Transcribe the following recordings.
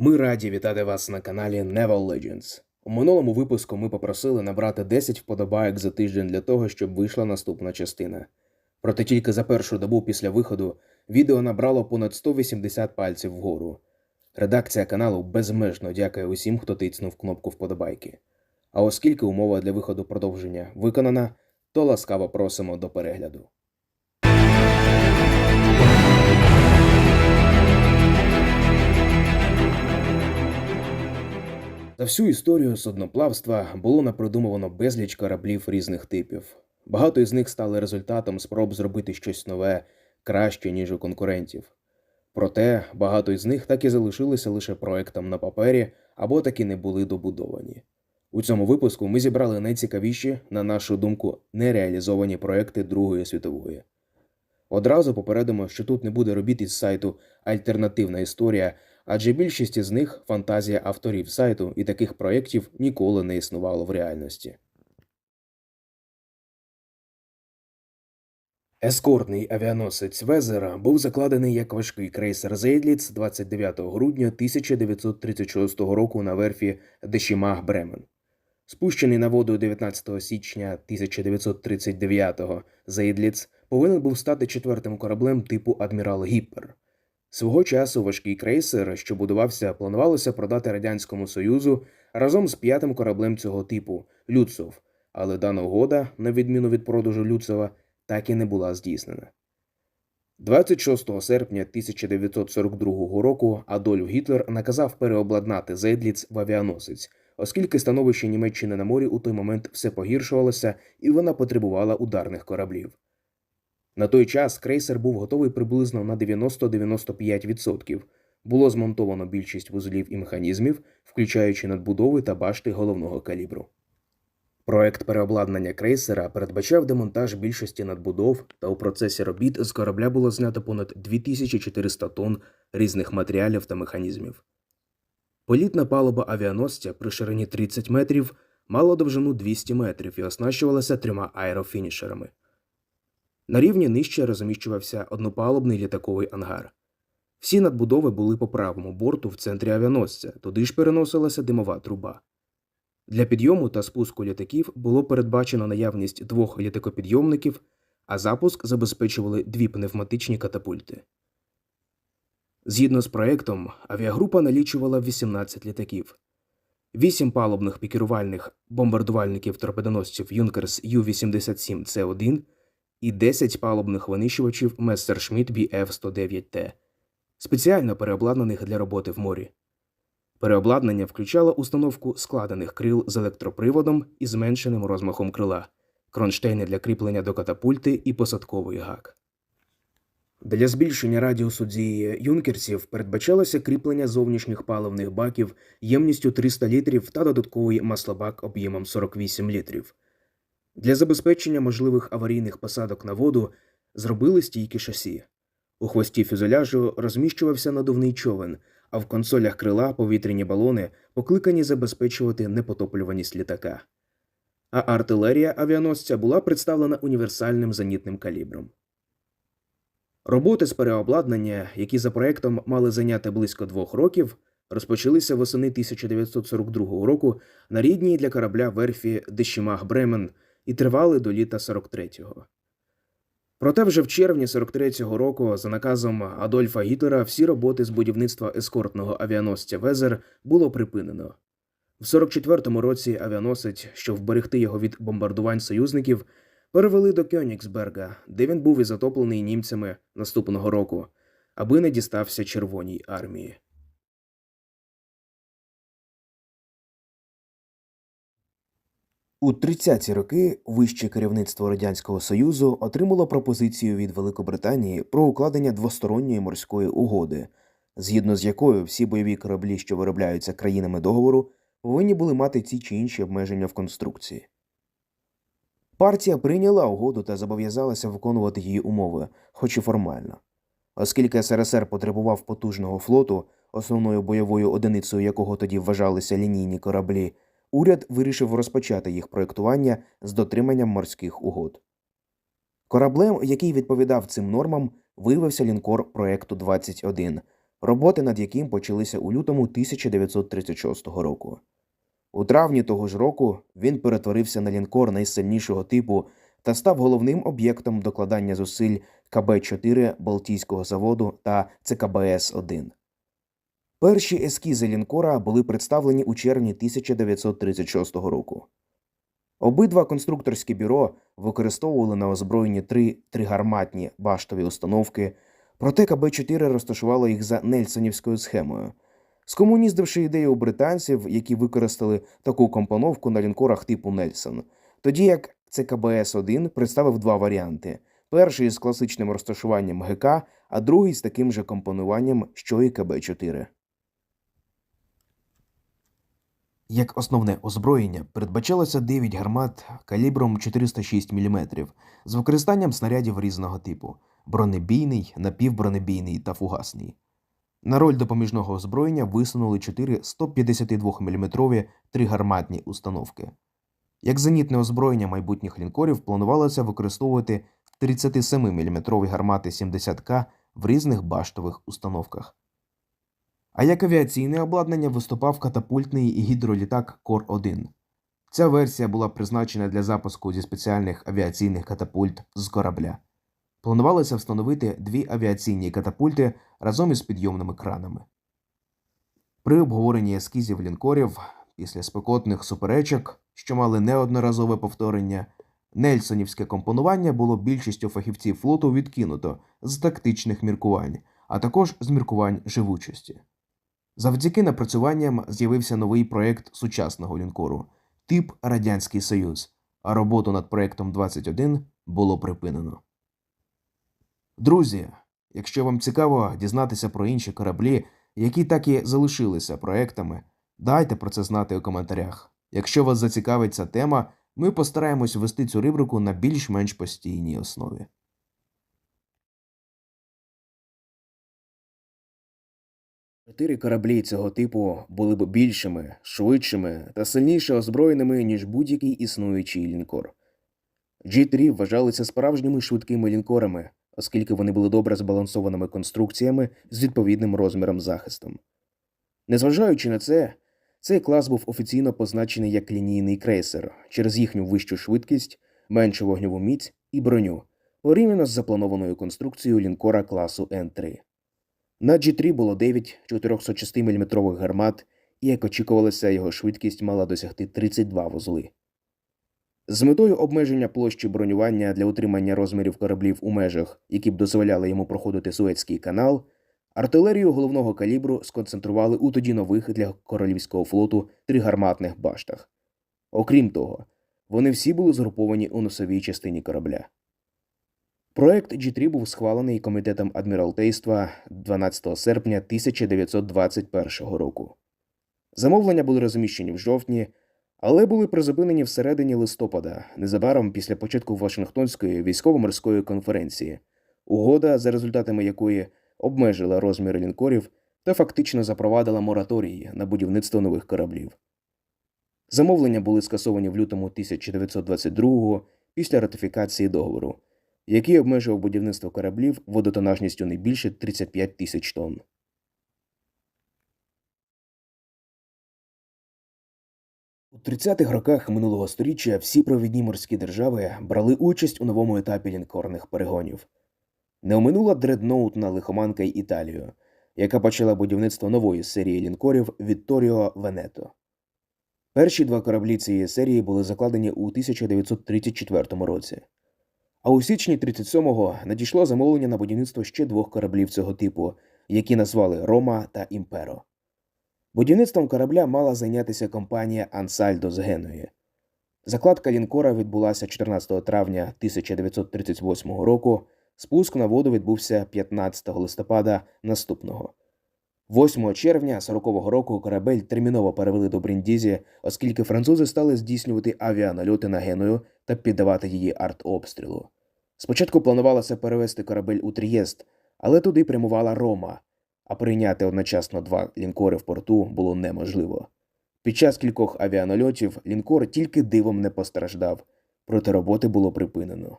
Ми раді вітати вас на каналі Never Legends. У минулому випуску ми попросили набрати 10 вподобайок за тиждень для того, щоб вийшла наступна частина. Проте тільки за першу добу після виходу відео набрало понад 180 пальців вгору. Редакція каналу безмежно дякує усім, хто тицнув кнопку вподобайки. А оскільки умова для виходу продовження виконана, то ласкаво просимо до перегляду. За всю історію судноплавства було напридумувано безліч кораблів різних типів. Багато із них стали результатом спроб зробити щось нове, краще, ніж у конкурентів. Проте багато із них так і залишилися лише проектом на папері або таки не були добудовані. У цьому випуску ми зібрали найцікавіші, на нашу думку, нереалізовані проекти Другої світової. Одразу попередимо, що тут не буде робіт із сайту Альтернативна історія, адже більшість із них фантазія авторів сайту, і таких проєктів ніколи не існувало в реальності. Ескортний авіаносець Везера був закладений як важкий крейсер Зейдліц 29 грудня 1936 року на верфі Дешімах Бремен. Спущений на воду 19 січня 1939-го Зейдліц повинен був стати четвертим кораблем типу Адмірал Гіппер. Свого часу важкий крейсер, що будувався, планувалося продати Радянському Союзу разом з п'ятим кораблем цього типу Люцов, але дана угода, на відміну від продажу Люцова, так і не була здійснена. 26 серпня 1942 року Адольф Гітлер наказав переобладнати Зейдліц в авіаносець, оскільки становище Німеччини на морі у той момент все погіршувалося і вона потребувала ударних кораблів. На той час крейсер був готовий приблизно на 90-95%. Було змонтовано більшість вузлів і механізмів, включаючи надбудови та башти головного калібру. Проект переобладнання крейсера передбачав демонтаж більшості надбудов, та у процесі робіт з корабля було знято понад 2400 тонн різних матеріалів та механізмів. Політна палуба авіаносця при ширині 30 метрів мала довжину 200 метрів і оснащувалася трьома аерофінішерами. На рівні нижче розміщувався однопалубний літаковий ангар. Всі надбудови були по правому борту в центрі авіаносця, туди ж переносилася димова труба. Для підйому та спуску літаків було передбачено наявність двох літакопідйомників, а запуск забезпечували дві пневматичні катапульти. Згідно з проектом, авіагрупа налічувала 18 літаків, 8 палубних пікірувальних бомбардувальників торпедоносців Юнкерс Ю-87 С1 і 10 палубних винищувачів Мессершмітт BF-109Т, спеціально переобладнаних для роботи в морі. Переобладнання включало установку складених крил з електроприводом і зменшеним розмахом крила, кронштейни для кріплення до катапульти і посадковий гак. Для збільшення радіусу дії юнкерсів передбачалося кріплення зовнішніх паливних баків ємністю 300 літрів та додатковий маслобак об'ємом 48 літрів. Для забезпечення можливих аварійних посадок на воду зробили стійкі шасі. У хвості фюзеляжу розміщувався надувний човен, а в консолях крила повітряні балони покликані забезпечувати непотоплюваність літака. А артилерія авіаносця була представлена універсальним зенітним калібром. Роботи з переобладнання, які за проектом мали зайняти близько двох років, розпочалися восени 1942 року на рідній для корабля верфі Дешімах Бремен і тривали до літа 43-го. Проте вже в червні 43-го року, за наказом Адольфа Гітлера, всі роботи з будівництва ескортного авіаносця Везер було припинено. В 44-му році авіаносець, щоб вберегти його від бомбардувань союзників, перевели до Кьонігсберга, де він був і затоплений німцями наступного року, аби не дістався Червоній армії. У 30-ті роки вище керівництво Радянського Союзу отримало пропозицію від Великобританії про укладення двосторонньої морської угоди, згідно з якою всі бойові кораблі, що виробляються країнами договору, повинні були мати ці чи інші обмеження в конструкції. Партія прийняла угоду та зобов'язалася виконувати її умови, хоч і формально. Оскільки СРСР потребував потужного флоту, основною бойовою одиницею якого тоді вважалися лінійні кораблі, уряд вирішив розпочати їх проєктування з дотриманням морських угод. Кораблем, який відповідав цим нормам, виявився лінкор проекту 21 роботи над яким почалися у лютому 1936 року. У травні того ж року він перетворився на лінкор найсильнішого типу та став головним об'єктом докладання зусиль КБ-4 Балтійського заводу та ЦКБС-1. Перші ескізи лінкора були представлені у червні 1936 року. Обидва конструкторські бюро використовували на озброєнні три тригарматні баштові установки, проте КБ-4 розташувало їх за Нельсонівською схемою, скомуніздивши ідею британців, які використали таку компоновку на лінкорах типу Нельсон, тоді як ЦКБС-1 представив два варіанти: перший з класичним розташуванням ГК, а другий з таким же компонуванням, що і КБ-4. Як основне озброєння передбачалося 9 гармат калібром 406 мм з використанням снарядів різного типу бронебійний, напівбронебійний та фугасний. На роль допоміжного озброєння висунули 4 152 мм тригарматні установки. Як зенітне озброєння майбутніх лінкорів планувалося використовувати 37 мм гармати 70К в різних баштових установках. А як авіаційне обладнання виступав катапультний гідролітак Кор-1. Ця версія була призначена для запуску зі спеціальних авіаційних катапульт з корабля. Планувалося встановити дві авіаційні катапульти разом із підйомними кранами. При обговоренні ескізів лінкорів після спекотних суперечок, що мали неодноразове повторення, Нельсонівське компонування було більшістю фахівців флоту відкинуто з тактичних міркувань, а також з міркувань живучості. Завдяки напрацюванням з'явився новий проєкт сучасного лінкору тип Радянський Союз, а роботу над проєктом 21 було припинено. Друзі, якщо вам цікаво дізнатися про інші кораблі, які так і залишилися проектами, дайте про це знати у коментарях. Якщо вас зацікавить ця тема, ми постараємось ввести цю рубрику на більш-менш постійній основі. Чотири кораблі цього типу були б більшими, швидшими та сильніше озброєними, ніж будь-який існуючий лінкор. G3 вважалися справжніми швидкими лінкорами, оскільки вони були добре збалансованими конструкціями з відповідним розміром захистом. Незважаючи на це, цей клас був офіційно позначений як лінійний крейсер через їхню вищу швидкість, меншу вогньову міць і броню, порівняно з запланованою конструкцією лінкора класу Н3. На G3 було 9 406 мм гармат, і, як очікувалося, його швидкість мала досягти 32 вузли. З метою обмеження площі бронювання для утримання розмірів кораблів у межах, які б дозволяли йому проходити Суецький канал, артилерію головного калібру сконцентрували у тоді нових для королівського флоту тригарматних баштах. Окрім того, вони всі були згруповані у носовій частині корабля. Проект G3 був схвалений комітетом адміралтейства 12 серпня 1921 року. Замовлення були розміщені в жовтні, але були призупинені всередині листопада, незабаром після початку Вашингтонської військово-морської конференції, угода, за результатами якої обмежила розміри лінкорів та фактично запровадила мораторії на будівництво нових кораблів. Замовлення були скасовані в лютому 1922-го після ратифікації договору, який обмежував будівництво кораблів водотонажністю не більше 35 тисяч тонн. У 30-х роках минулого століття всі провідні морські держави брали участь у новому етапі лінкорних перегонів. Не оминула дредноутна лихоманка й Італію, яка почала будівництво нової серії лінкорів Вітторіо Венето. Перші два кораблі цієї серії були закладені у 1934 році. А у січні 37-го надійшло замовлення на будівництво ще двох кораблів цього типу, які назвали Рома та Імперо. Будівництвом корабля мала зайнятися компанія Ансальдо з Геної. Закладка лінкора відбулася 14 травня 1938 року. Спуск на воду відбувся 15 листопада наступного. 8 червня 40-го року корабель терміново перевели до Бріндізі, оскільки французи стали здійснювати авіанальоти на Геною та піддавати її артобстрілу. Спочатку планувалося перевести корабель у Трієст, але туди прямувала Рома, а прийняти одночасно два лінкори в порту було неможливо. Під час кількох авіанальотів лінкор тільки дивом не постраждав, проте роботи було припинено.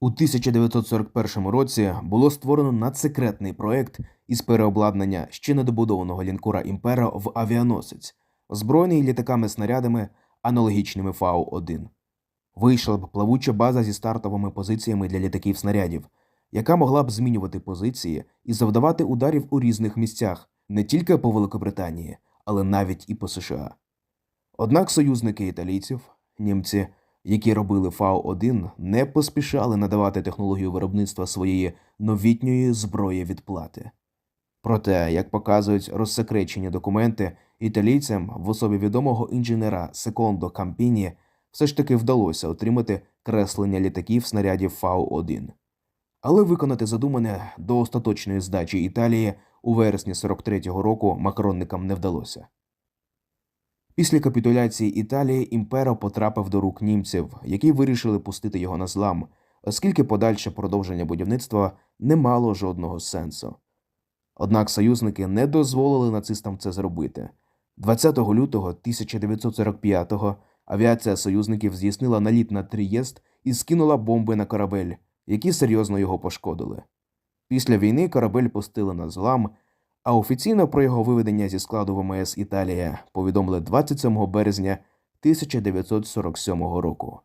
У 1941 році було створено надсекретний проект із переобладнання ще недобудованого лінкора Імпера в авіаносець, озброєний літаками-снарядами, аналогічними Фау-1. Вийшла б плавуча база зі стартовими позиціями для літаків-снарядів, яка могла б змінювати позиції і завдавати ударів у різних місцях не тільки по Великобританії, але навіть і по США. Однак союзники італійців, німці, які робили Фау-1, не поспішали надавати технологію виробництва своєї новітньої зброї відплати. Проте, як показують розсекречені документи, італійцям в особі відомого інженера Секондо Кампіні все ж таки вдалося отримати креслення літаків снарядів Фау-1. Але виконати задумане до остаточної здачі Італії у вересні 43-го року макаронникам не вдалося. Після капітуляції Італії імперо потрапив до рук німців, які вирішили пустити його на злам, оскільки подальше продовження будівництва не мало жодного сенсу. Однак союзники не дозволили нацистам це зробити. 20 лютого 1945-го авіація союзників здійснила наліт на Трієст і скинула бомби на корабель, які серйозно його пошкодили. Після війни корабель пустили на злам, а офіційно про його виведення зі складу ВМС Італія повідомили 27 березня 1947 року.